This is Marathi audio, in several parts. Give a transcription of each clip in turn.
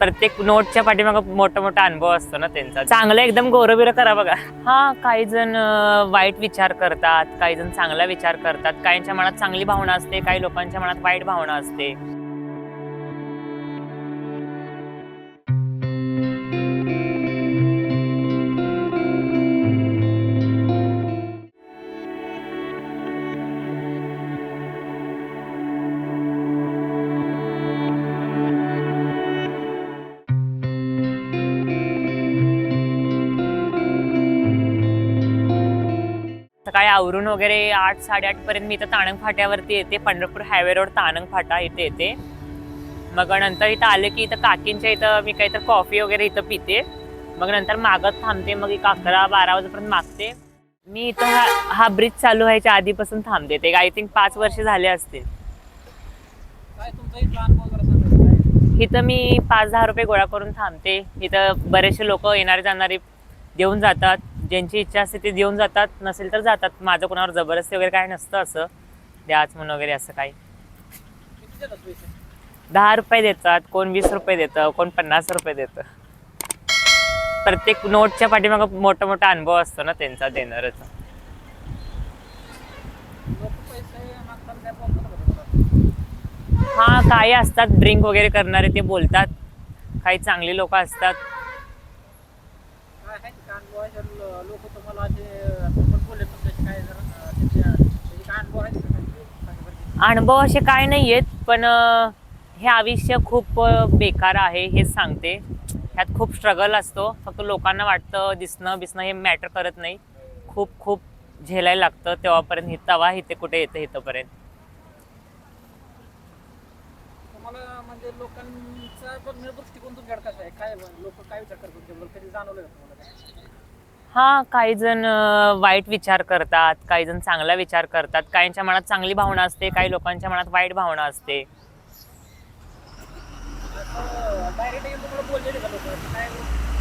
प्रत्येक नोटच्या पाठीमाग मोठा मोठा अनुभव असतो ना त्यांचा. चांगलं एकदम गौरवीर करा बघा. हा काही जण वाईट विचार करतात काही जण चांगला विचार करतात. काहींच्या मनात चांगली भावना असते काही लोकांच्या मनात वाईट भावना असते. सकाळी आवरून वगैरे आठ साडेआठ पर्यंत मी इथं ताणंग फाट्यावरती येते. पंढरपूर हायवे रोड ताणंग फाटा इथे येते. मग नंतर इथं आले की इथं काकींच्या इथं मी काहीतरी कॉफी वगैरे इथं पिते. मग नंतर मागत थांबते मग एक अकरा बारा वाजेपर्यंत मागते. मी इथं हा हा ब्रिज चालू व्हायच्या आधीपासून थांबते. ते आय थिंक पाच वर्ष झाले असतील. इथं मी पाच दहा रुपये गोळा करून थांबते. इथं बरेचसे लोक येणारे जाणारे देऊन जातात. ज्यांची इच्छा असते ते देऊन जातात नसेल तर जातात. माझं कोणावर जबरदस्ती वगैरे काय नसतं असं. द्याच म्हणून वगैरे असं काही. दहा रुपये देतात कोण वीस रुपये देतं कोण पन्नास रुपये देतं. प्रत्येक नोटच्या पाठीमागं मोठा मोठा अनुभव असतो ना त्यांचा देणारच. हा काही असतात ड्रिंक वगैरे करणारे ते बोलतात. काही चांगली लोक असतात काय आहेत का अनुभव लोक तुम्हाला बोलले तुमच्याशी काय अनुभव आहेत. अनुभव असे काय नाही आहेत पण हे आयुष्य खूप बेकार आहे हेच सांगते. ह्यात खूप स्ट्रगल असतो. फक्त लोकांना वाटतं दिसणं बिसणं हे मॅटर करत नाही. खूप खूप झेलायला लागतं तेव्हापर्यंत. हे तवा इथे कुठे येतं इथंपर्यंत तुम्हाला म्हणजे लोकांचा बघण्याचा दृष्टिकोन तुमच्याकडे कसा आहे? काय लोक काय विचार करतात? त्याबद्दल कधी जाणवलं का तुम्हाला? काय हा काही जण वाईट विचार करतात काही जण चांगला विचार करतात. काहींच्या मनात चांगली भावना असते काही लोकांच्या मनात वाईट भावना असते.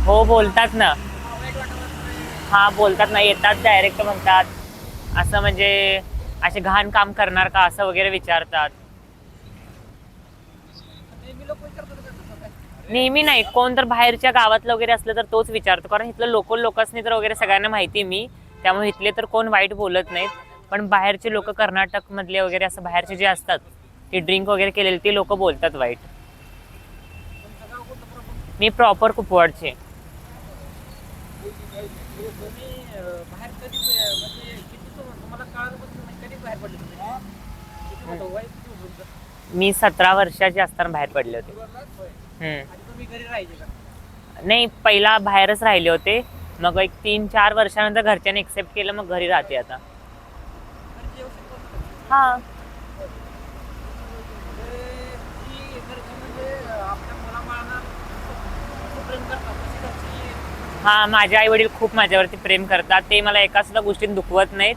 हो बोलतात ना. हा बोलतात ना येतात डायरेक्ट म्हणतात. असं म्हणजे असे घाण काम करणार का असं वगैरे विचारतात नेहमी लोक विचारतात का तसं काय? नेहमी नाही कोण तर बाहेरच्या गावातलं वगैरे असलं तर तोच विचारतो. कारण इथलं लोकल लोकसनी तर वगैरे सगळ्यांना माहिती मी. त्यामुळे इथले तर कोण वाईट बोलत नाहीत. पण बाहेरचे लोक कर्नाटक मधले वगैरे असं बाहेरचे जे असतात ते ड्रिंक वगैरे केलेले ते लोक बोलतात वाईट. मी प्रॉपर कुपवाडचे. मी सतरा वर्षाचे असताना बाहेर पडले होते. होय. हम्म. आणि तुम्ही घरी राहायचे का? नाही पहिला बाहेरच राहिले होते. मग एक तीन चार वर्षानंतर घरच्यांनी एक्सेप्ट केलं मग घरी राहते आता. घरचे व्यवस्थित बोलतात. हा. म्हणजे ती घरची म्हणजे अं, आपल्या मुलाबाळांना खूप प्रेम करतात. तशी घरची हा माझे आई वडील खूप माझ्यावरती प्रेम करतात. ते मला एका सुद्धा गोष्टीत दुखवत नाहीत.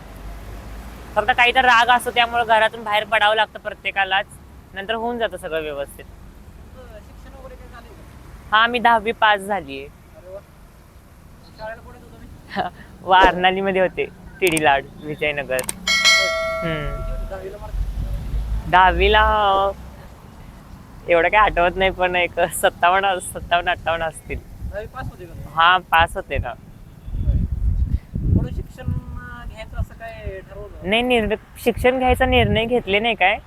फक्त काही तर राग असतो त्यामुळे घरातून बाहेर पडावं लागतं प्रत्येकालाच. नंतर होऊन जातं सगळं व्यवस्थित तुमचं शिक्षण वगैरे काय झालंय का हा मी दहावी पास झाली अरे वा शाळेला कुठे होतो तुम्ही वारणालीमध्ये होते टिडी लाड विजयनगर. हम्म. दहावीला एवढं काय आठवत नाही पण एक सत्तावन्न सत्तावन्न अठ्ठावन्न असतील? हा पास होते ना. पुढे शिक्षण अं, घ्यायचं असं काय ठरवलं? नाही निर्णय शिक्षण घ्यायचा निर्णय घेतले नाही काय.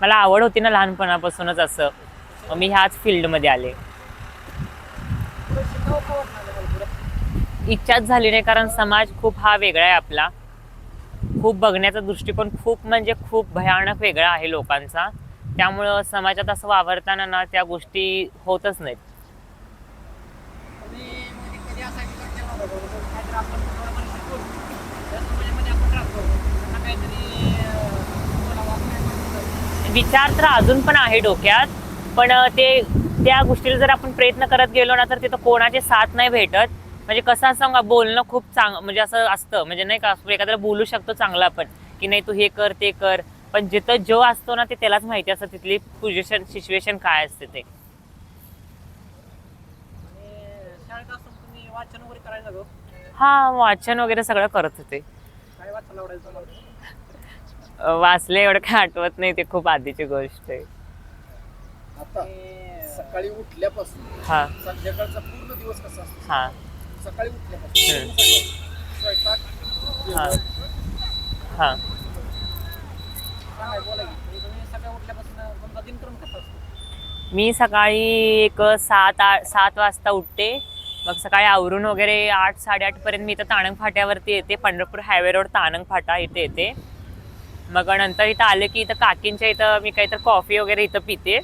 मला आवड होती ना लहानपणापासूनच असं. मी ह्याच फील्डमध्ये आले पुढे शिकावं का वाटणार तुम्हाला पुढे इच्छाच झाली नाही कारण समाज खूप हा वेगळा आहे आपला. खूप बघण्याचा दृष्टिकोन खूप म्हणजे खूप भयानक वेगळा आहे लोकांचा. त्यामुळं समाजात असं वावरताना ना त्या गोष्टी होतच नाहीत. म्हणजे विचार तर अजून पण आहे डोक्यात पण ते त्या गोष्टीला जर आपण प्रयत्न करत गेलो ना तर तिथं कोणाचे साथ नाही भेटत. म्हणजे कसं असं का बोलणं खूप चांग म्हणजे असं असतं. म्हणजे नाही का एखाद्याला बोलू शकतो चांगलं आपण की नाही तू हे कर ते कर. पण जिथं जो असतो ना ते त्यालाच माहिती असतं तिथली पोझिशन सिच्युएशन काय असते ते. आणि शाळेत असताना तुम्ही वाचन वगैरे करायचं का? हा वाचन वगैरे सगळं करत होते. वाचले एवढं काय आठवत नाही ते खूप आधीची गोष्ट आहे. सकाळी उठल्यापासून हा. संध्याकाळचा पूर्ण दिवस कसा असतो? हा. सकाळी उठल्यापासून. स्वयंपाक हा. जेवण. हा. सांगा, बोला की. म्हणजे तुम्ही सकाळी उठल्यापासून तुमचा दिनक्रम कसा असतो? मी सकाळी एक सात आठ सात वाजता उठते. मग सकाळी आवरून वगैरे आठ साडेआठ पर्यंत मी इथं ताणंग फाट्यावरती येते. पंढरपूर हायवे रोड ताणंग फाटा इथे येते. मग नंतर इथं आले की इथं काकींच्या इथं मी काहीतरी कॉफी वगैरे इथं पिते.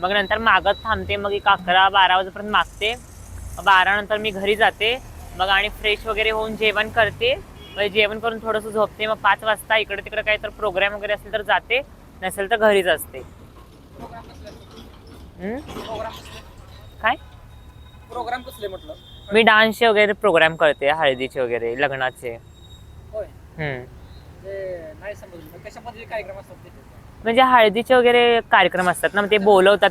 मग नंतर मागत थांबते. मग एक अकरा बारा वाजेपर्यंत मागते. मग बारा नंतर मी घरी जाते. मग आणि फ्रेश वगैरे होऊन जेवण करते. मग जेवण करून थोडंसं झोपते. मग पाच वाजता इकडे तिकडे काहीतरी प्रोग्राम वगैरे असेल तर जाते. नसेल तर घरीच असते. काय? प्रोग्राम कसले म्हटलं? मी डान्सचे वगैरे प्रोग्राम करते. हळदीचे वगैरे लग्नाचे. म्हणजे हळदीचे वगैरे कार्यक्रम असतात ना ते बोलवतात.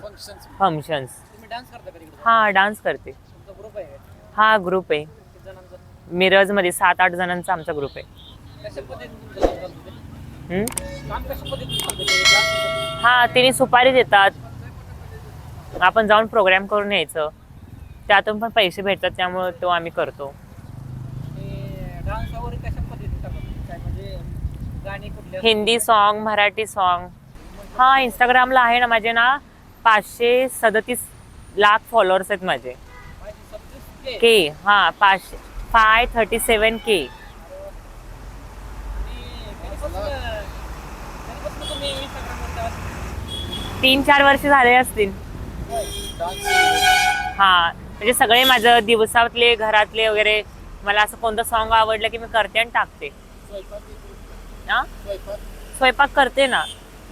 फंक्शन्स हा डान्स करते. ग्रुप आहे? हा ग्रुप आहे. किती जणांचा मिरजमध्ये सात आठ जणांचा आमचा ग्रुप आहे. कशा पद्धतीने तुमचं काम चालतं ते? हम्म? काम कशा पद्धतीने चालतं ते? डान्स हा तिने सुपारी देतात. आपण जाऊन प्रोग्राम करून यायचं. त्यातून पण पैसे भेटतात त्यामुळे तो आम्ही करतो. डान्स वगैरे कशा पद्धतीने करतात काय म्हणजे गाणी कुठल्या? हिंदी सॉन्ग मराठी सॉन्ग हा इंस्टाग्रामला आहे ना माझे ना पाचशे सदतीस लाख फॉलोअर्स आहेत माझे. के हा पाचशे फाय थर्टी सेवन के. तीन चार वर्ष झाले असतील. हा म्हणजे सगळे माझं दिवसातले घरातले वगैरे मला असं कोणतं सॉन्ग आवडलं की मी करते आणि टाकते. स्वयंपाक स्वयंपाक करते ना.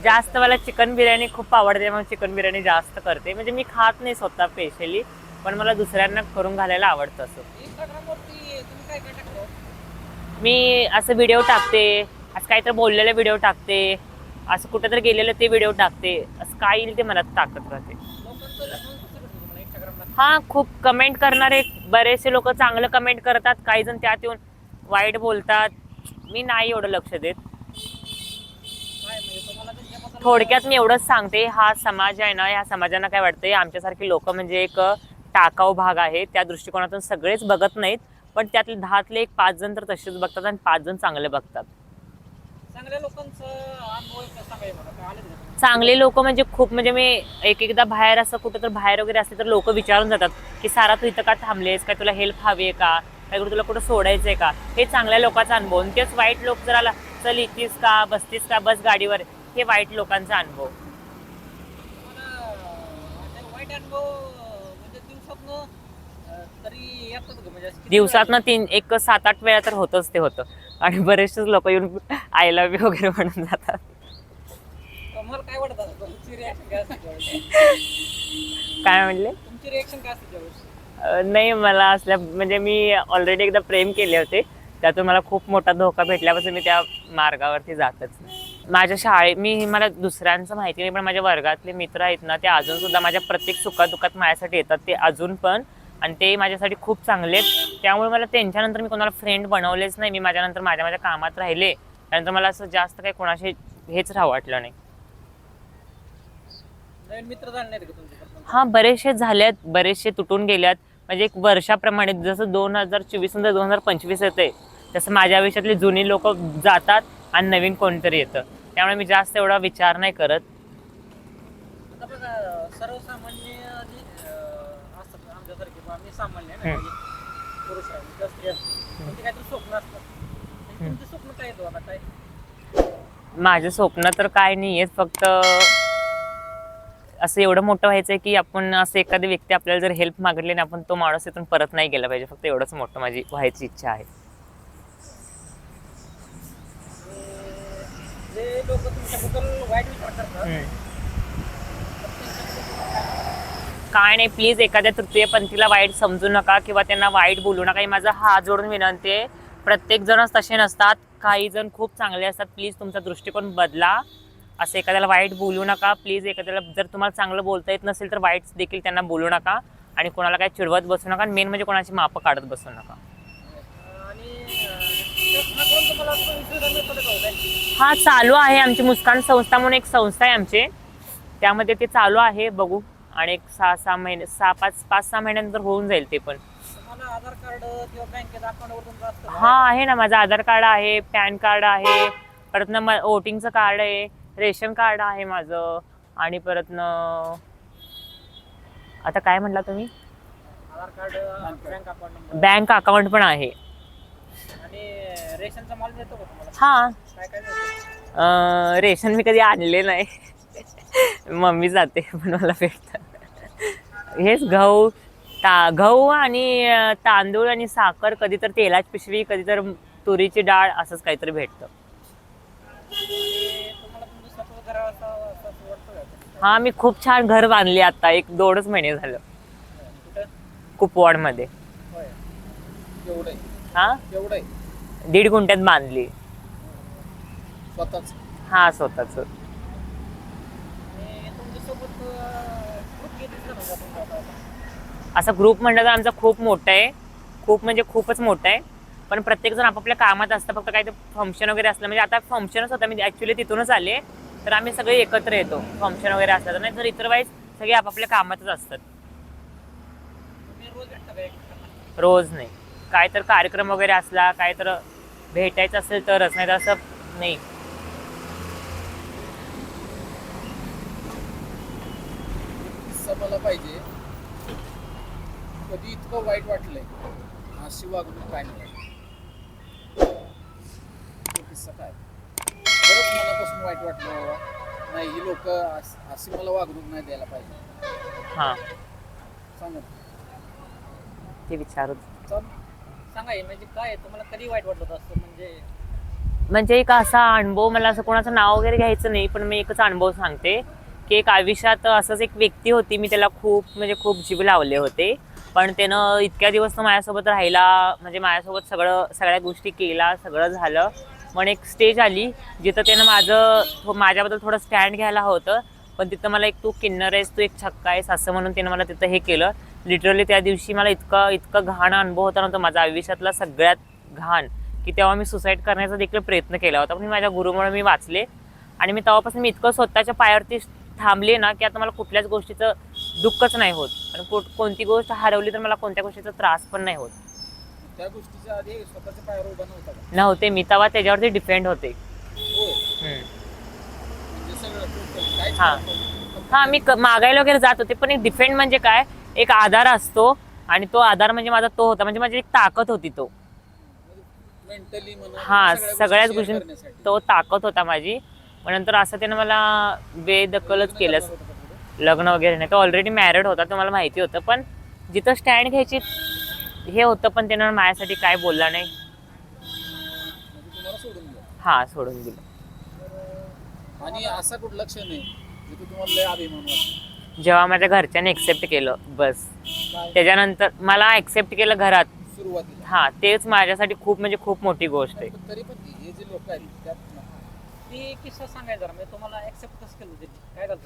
जास्त मला चिकन बिर्याणी खूप आवडते मग चिकन बिर्याणी जास्त करते. म्हणजे मी खात नाही स्वतः स्पेशली पण मला दुसऱ्यांना करून घालायला आवडतं असं. इंस्टाग्रामवरती तुम्ही काय काय मी असं व्हिडिओ टाकते असं काहीतरी बोललेले व्हिडिओ टाकते असं कुठं तरी गेलेलं ते व्हिडिओ टाकते असं काय येईल ते मला टाकत राहते. लोकांचं response कसं भेटतो तुम्हाला इंस्टाग्रामला हा खूप कमेंट करणारे बरेचसे लोक चांगलं कमेंट करतात काही जण त्यात येऊन वाईट बोलतात. मी नाही एवढं लक्ष देत. काय म्हणजे तुम्हाला थोडक्यात मी एवढंच सांगते हा समाज आहे ना ह्या समाजांना काय वाटतंय? आमच्यासारखी लोक म्हणजे एक टाकाऊ भाग आहे. त्या दृष्टिकोनातून सगळेच बघत नाहीत पण त्यातले दहातले एक पाच जण तर तसेच बघतात आणि पाच जण चांगले बघतात? चांगले लोक म्हणजे खूप म्हणजे मी एक एकदा बाहेर असं कुठं तर बाहेर वगैरे असले तर लोक विचारून जातात की सारा तू इथं का थांबलेस? काय तुला हेल्प हवी आहे का? काय तुला कुठं सोडायचंय का? हे चांगल्या लोकांचा अनुभव. आणि तेच वाईट लोक जर आला चल इथेच का? बसतीस का? बस गाडीवर. हे वाईट लोकांचा अनुभव. वाईट अनुभव किती दिवसातनं तीन एक सात आठ वेळा तर होतच ते होतं. आणि बरेचसेच लोक येऊन आय लव्ह यू वगैरे म्हणून जातात. काय म्हणले? नाही मला असल्या म्हणजे मी ऑलरेडी एकदा प्रेम केले होते. त्यातून मला खूप मोठा धोका भेटल्यापासून मी त्या मार्गावरती जातच नाही. माझ्या शाळेत मी मला दुसऱ्यांचं माहिती नाही पण माझ्या वर्गातले मित्र आहेत ना ते अजून सुद्धा माझ्या प्रत्येक सुखादुखात माझ्यासाठी येतात. ते अजून पण आणि ते माझ्यासाठी खूप चांगले आहेत. त्यामुळे मला त्यांच्यानंतर मी कोणाला फ्रेंड बनवलेच नाही. मी माझ्यानंतर माझ्या माझ्या कामात राहिले. त्यानंतर मला असं जास्त काही कोणाशी हेच राहू वाटलं नाही? हा बरेचसे झाल्यात बरेचसे तुटून गेल्यात म्हणजे एक वर्षाप्रमाणे जसं दोन हजार चोवीस नंतर दोन हजार पंचवीस येते तसं माझ्या आयुष्यातली जुनी लोक जातात आणि नवीन कोणतरी येतं. त्यामुळे मी जास्त एवढा विचार नाही करत. सर्वसामान्य जे अं, असतात आमच्यासारखे बा, मी सामान्य आहे ना हम्म. म्हणजे पुरुष आहे किंवा स्त्री असते त्यांची काहीतरी स्वप्न असतात म्हणजे तुमचे स्वप्न काय येतो आता काय? माझं स्वप्न तर काय नाही आहे फक्त असं एवढं मोठं व्हायचं आहे की आपण असं एखादी व्यक्ती आपल्याला जर हेल्प मागितली आणि आपण तो माणूस इथून परत नाही गेला पाहिजे. फक्त एवढंच मोठं माझी व्हायची इच्छा आहे. जे लोक तुमच्याबद्दल वाईट विचार करतात काय नाही प्लीज एखाद्या तृतीयपंथीला वाईट समजू नका किंवा त्यांना वाईट बोलू नका. ही माझा हात जोडून विनंती आहे. प्रत्येक जणच तसे नसतात. काही जण खूप चांगले असतात. प्लीज तुमचा दृष्टिकोन बदला. असं एखाद्याला वाईट बोलू नका. प्लीज एखाद्याला जर तुम्हाला चांगलं बोलता येत नसेल तर वाईट देखील त्यांना बोलू नका आणि कोणाला काय चिडवत बसू नका आणि मेन म्हणजे कोणाची मापं काढत बसू नका? हा चालू आहे आमची मुस्कान संस्था म्हणून एक संस्था आहे आमची. त्यामध्ये ते चालू आहे. बघू. आणि एक सहा सहा महिने सहा पाच पाच सहा महिन्यानंतर होऊन जाईल ते पण. तुम्हाला आधार कार्ड किंवा बँकेत अकाउंटवर तुमचं असतं का? हा आहे ना. माझं आधार कार्ड आहे पॅन कार्ड आहे परत ना वोटिंगचं कार्ड आहे रेशन कार्ड आहे माझं आणि परत न आता काय म्हटला तुम्ही? Aadhaar card bank account number. Bank account पण आहे. आणि रेशनचा माल मिळतो का तुम्हाला? हा. काय काय मिळतं? अं, रेशन मी कधी आणले नाही. मम्मी जाते पण मला भेटतं हेच गहू ता गहू आणि तांदूळ आणि साखर कधी तर तेलाची पिशवी कधी तर तुरीची डाळ असंच काहीतरी भेटतं. हा मी खूप छान घर बांधले आता एक दोनच महिने झालं. एवढं आहे हा? दीड गुंठ्यात बांधली. स्वतःच? हा स्वतःच आणि तुमच्यासोबत ग्रुप किती जण होता तुमचा आता? असा ग्रुप म्हणलं तर आमचा खूप मोठा आहे. खूप म्हणजे खूपच मोठा आहे. पण प्रत्येक जण आपापल्या कामात असतं. फक्त काही फंक्शन वगैरे असलं. म्हणजे आता फंक्शनच होतं. मी ॲक्च्युली तिथूनच आले. तर आम्ही सगळे एकत्र येतो. फंक्शन वगैरे असलं तर. नाही तर इतरवाईज सगळे आपापल्या कामातच असतात. रोज नाही. काय तर कार्यक्रम वगैरे असला काय तर भेटायचं असेल तरच. नाही तर असं नाही. मला पाहिजे. कधी इतकं वाईट वाटलंय? अशी वागणूक काय नाही. तो किस्सा काय? खरंच मनापासून वाईट वाटलं बाबा. नाही ही लोक अशी मला वागणूक नाही द्यायला पाहिजे. हां. सांगा ते विचारत चाल. सांगा हे म्हणजे काय आहे? तुम्हाला कधी वाईट वाटलं होतं असं म्हणजे? म्हणजे एक असा अनुभव मला असं कोणाचं नाव वगैरे घ्यायचं नाही पण मी एकच अनुभव सांगते की एक आयुष्यात असंच एक व्यक्ती होती मी त्याला खूप म्हणजे खूप जीव लावले होते. पण त्यानं इतक्या दिवस तो माझ्यासोबत राहिला म्हणजे माझ्यासोबत सगळं सगळ्या गोष्टी केला सगळं झालं. पण एक स्टेज आली जिथं त्यानं माझं थो- माझ्याबद्दल थोडं स्टँड घ्यायला होतं. पण तिथं मला एक तू किन्नर आहेस तू एक छक्का आहेस असं म्हणून त्यानं मला तिथं हे केलं. लिटरली त्या दिवशी मला इतकं इतकं घाण अनुभव होता नव्हता माझा. आयुष्यातला सगळ्यात घाण. की तेव्हा मी सुसाईड करण्याचा देखील प्रयत्न केला होता. पण माझ्या गुरुमुळे मी वाचले. आणि मी तेव्हापासून मी इतकं स्वतःच्या पायावरती थांबले ना की आता मला कुठल्याच गोष्टीचं दुःखच नाही होत. आणि को कोणती गोष्ट हरवली तर मला कोणत्या गोष्टीचा त्रास पण नाही होत. त्या गोष्टीच्या आधी स्वतःच्या पायावर उभा नव्हता का? नव्हते. मी तेव्हा त्याच्यावरती डिपेंड होते. हो. हम्म. म्हणजे सगळं total. काहीच हा. हा मी क- मागायला वगैरे जात होते पण एक डिफेंड म्हणजे काय? एक आधार असतो आणि तो आधार म्हणजे माझा तो होता. म्हणजे माझी एक ताकद होती तो. मेंटली म्हणून हा सगळ्या सगळ्याच गोष्टी. तो ताकद होता माझी. पण नंतर असं त्यानं मला बेदखलच केलंच? लग्न वगैरे नाही. तो ऑलरेडी मॅरिड होता तो मला माहिती होतं. पण जिथं स्टँड घ्यायची हे होतं पण त्यानं माझ्यासाठी काय बोलला नाही. तुम्हाला हा सोडून दिलं. आणि असा कुठला क्षण आहे जिथे तुम्हाला लय अभिमान वाटतो? जेव्हा माझ्या घरच्यांनी एक्सेप्ट केलं बस. त्याच्यानंतर मला एक्सेप्ट केलं घरात. सुरुवातीला. हा तेच माझ्यासाठी खूप म्हणजे खूप मोठी गोष्ट आहे. तरी पण हे जे लोक आहेत किस्सा सांगायचा म्हणजे तुम्हाला ऍक्सेप्ट कसं केलं काय झालं?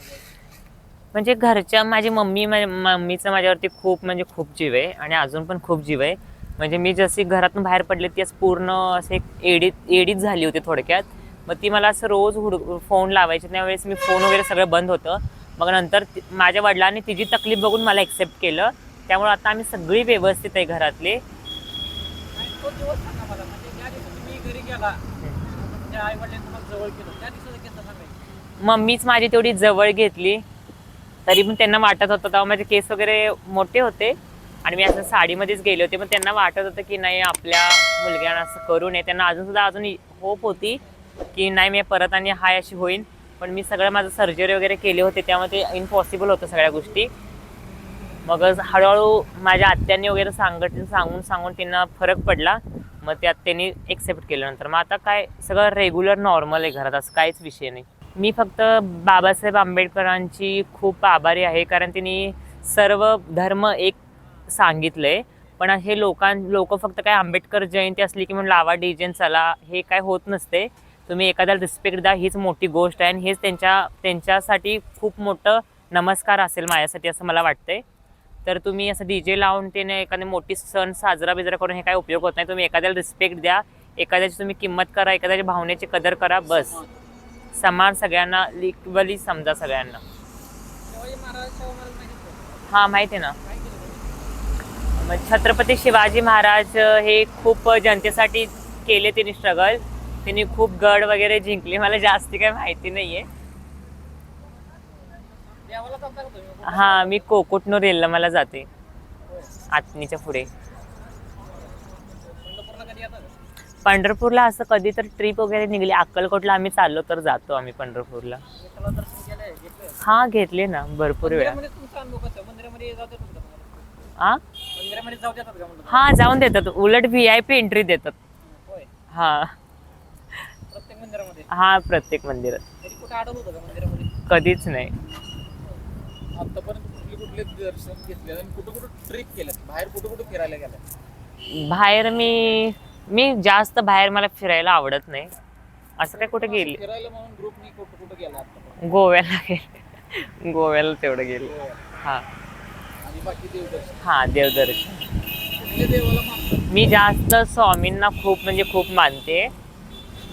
म्हणजे घरच्या माझी मम्मी माझ्या मम्मीचं माझ्यावरती खूप म्हणजे खूप जीव आहे आणि अजून पण खूप जीव आहे. म्हणजे मी जशी घरातून बाहेर पडले ती असं पूर्ण असे एडीत एडीत झाली होती थोडक्यात. मग ती मला असं रोज हुड फोन लावायची. त्यावेळेस मी फोन वगैरे सगळं बंद होतं. मग नंतर माझ्या वडिलांनी तिची तकलीफ बघून मला एक्सेप्ट केलं. त्यामुळे आता आम्ही सगळी व्यवस्थित आहे घरातले. म्हणजे मम्मीच माझी तेवढी जवळ घेतली. तरी पण त्यांना वाटत होतं. तेव्हा माझे केस वगैरे मोठे होते आणि मी असं साडीमध्येच गेले होते. पण त्यांना वाटत होतं की नाही आपल्या मुलग्यांना असं करू नये. त्यांना अजून सुद्धा अजून होप होती की नाही मी परत आणि हाय अशी होईन. पण मी सगळं माझं सर्जरी वगैरे केले होते त्यामुळे ते इम्पॉसिबल होतं सगळ्या गोष्टी. मग हळूहळू माझ्या आत्यांनी वगैरे सांगत सांगून सांगून त्यांना फरक पडला. मग त्या त्यांनी एक्सेप्ट केल्यानंतर. मग आता काय सगळं रेग्युलर नॉर्मल आहे घरात. असं काहीच विषय नाही. मी फक्त बाबासाहेब आंबेडकरांची खूप आभारी आहे कारण त्यांनी सर्व धर्म एक सांगितलंय पण हे लोकां लोक फक्त काय आंबेडकर जयंती असली की म्हणून लावा डिजन चला हे काय होत नसते. तुम्ही एखाद्याला रिस्पेक्ट द्या हीच मोठी गोष्ट आहे. आणि हेच त्यांच्या त्यांच्यासाठी खूप मोठं नमस्कार असेल माझ्यासाठी असं मला वाटतंय. तर तुम्ही असं डी जे लावून त्याने एखादी मोठी सण साजरा बिजरा करून हे काय उपयोग होत नाही. तुम्ही एखाद्याला रिस्पेक्ट द्या एखाद्याची तुम्ही किंमत करा एखाद्याच्या भावनेची कदर करा बस. समान सगळ्यांना इक्वली समजा सगळ्यांना. हा माहिती आहे ना. छत्रपती शिवाजी महाराज हे खूप जनतेसाठी केले त्यांनी स्ट्रगल त्यांनी खूप गड वगैरे जिंकले. मला जास्ती काही माहिती नाहीये. हा मी कोकुटनूर मला जाते. होय. आतनीच्या पुढे पंढरपूरला कधी येतात पंढरपूरला असं कधी तर ट्रिप वगैरे निघली. अक्कलकोटला आम्ही चाललो तर जातो आम्ही पंढरपूरला. हा घेतले ना भरपूर वेळा. हा हा जाऊन देतात. उलट व्ही आय पी एंट्री देतात. हा. हा प्रत्येक मंदिरात. कधीच नाही. बाहेर मी मी जास्त बाहेर मला फिरायला आवडत नाही. असं काय कुठे गेली? फिरायला म्हणून ग्रुपनी कुठं कुठं गेला आता? गोव्याला गेले. गोव्याला तेवढं गेले. हा. आणि बाकी देवदर्शन? हा देवदर्शन. कुठल्या देवाला मानतात? मी जास्त स्वामींना खूप म्हणजे खूप मानते.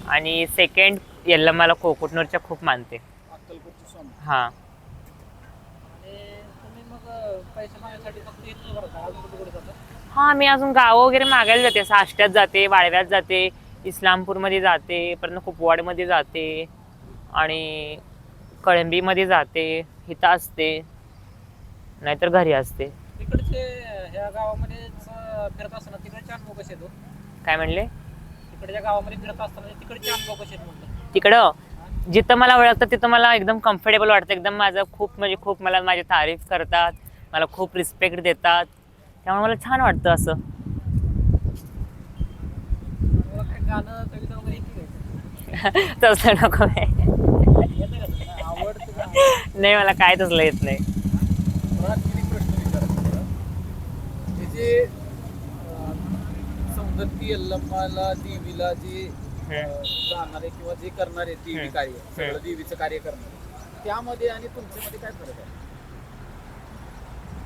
आणि सेकंड यल्लमाला कोकुटनूरच्या खूप मानते. अक्कलकोटचे स्वामी. हा. आणि तुम्ही मग अं, पैसे मागण्यासाठी फक्त इथं बरं का? अजून कुठे कुठे जाता? हा मी अजून गावं वगैरे मागायला जाते. साष्ट्यात जाते वाळव्यात जाते इस्लामपूरमध्ये जाते परत कुपवाडमध्ये जाते आणि कळंबीमध्ये जाते इथं असते नाहीतर घरी असते. तिकडचे ह्या गावामध्ये फिरत असताना तिकडचे अनुभव कसे हो? काय म्हणले? तिकडच्या गावामध्ये फिरत असताना तिकडचे अनुभव कसे म्हटलं तिकडं? जिथं मला ओळखतं तिथं मला एकदम कम्फर्टेबल वाटतं. एकदम माझं खूप म्हणजे खूप मला माझी तारीफ करतात. मला खूप रिस्पेक्ट देतात. त्यामुळे मला छान वाटतं असं. तसलं नको नाही मला काय तसलं येत नाही. मला किती प्रश्न विचारायचे हे जे अं, सौंदत्ती यल्लम्माला देवीला जे जाणारे किंवा जे करणारे देवी. कार्य सगळं. देवीचं कार्य करणारे त्यामध्ये आणि तुमच्यामध्ये काय फरक आहे?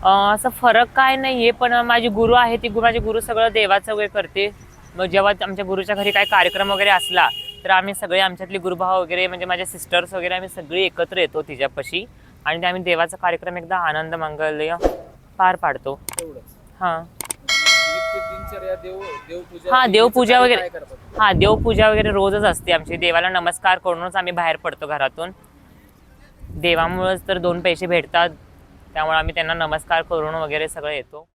असं फरक काय नाही आहे पण माझी गुरु आहे ती गुरु माझी गुरु सगळं देवाचं वगैरे करते. मग जेव्हा आमच्या गुरुच्या घरी काही कार्यक्रम वगैरे असला तर आम्ही सगळे आमच्यातली गुरुभाव वगैरे म्हणजे माझे सिस्टर्स वगैरे आम्ही सगळे एकत्र येतो तिच्यापाशी. आणि ते आम्ही देवाचा कार्यक्रम एकदा आनंद मंगल्य पार पाडतो. हां. हा देवपूजा वगैरे. हां हा देवपूजा वगैरे रोजच असते आमची. देवाला नमस्कार करूनच आम्ही बाहेर पडतो घरातून. देवामुळेच तर दोन पैसे भेटतात. त्यामुळे आम्ही त्यांना नमस्कार करून वगैरे सगळं येतो.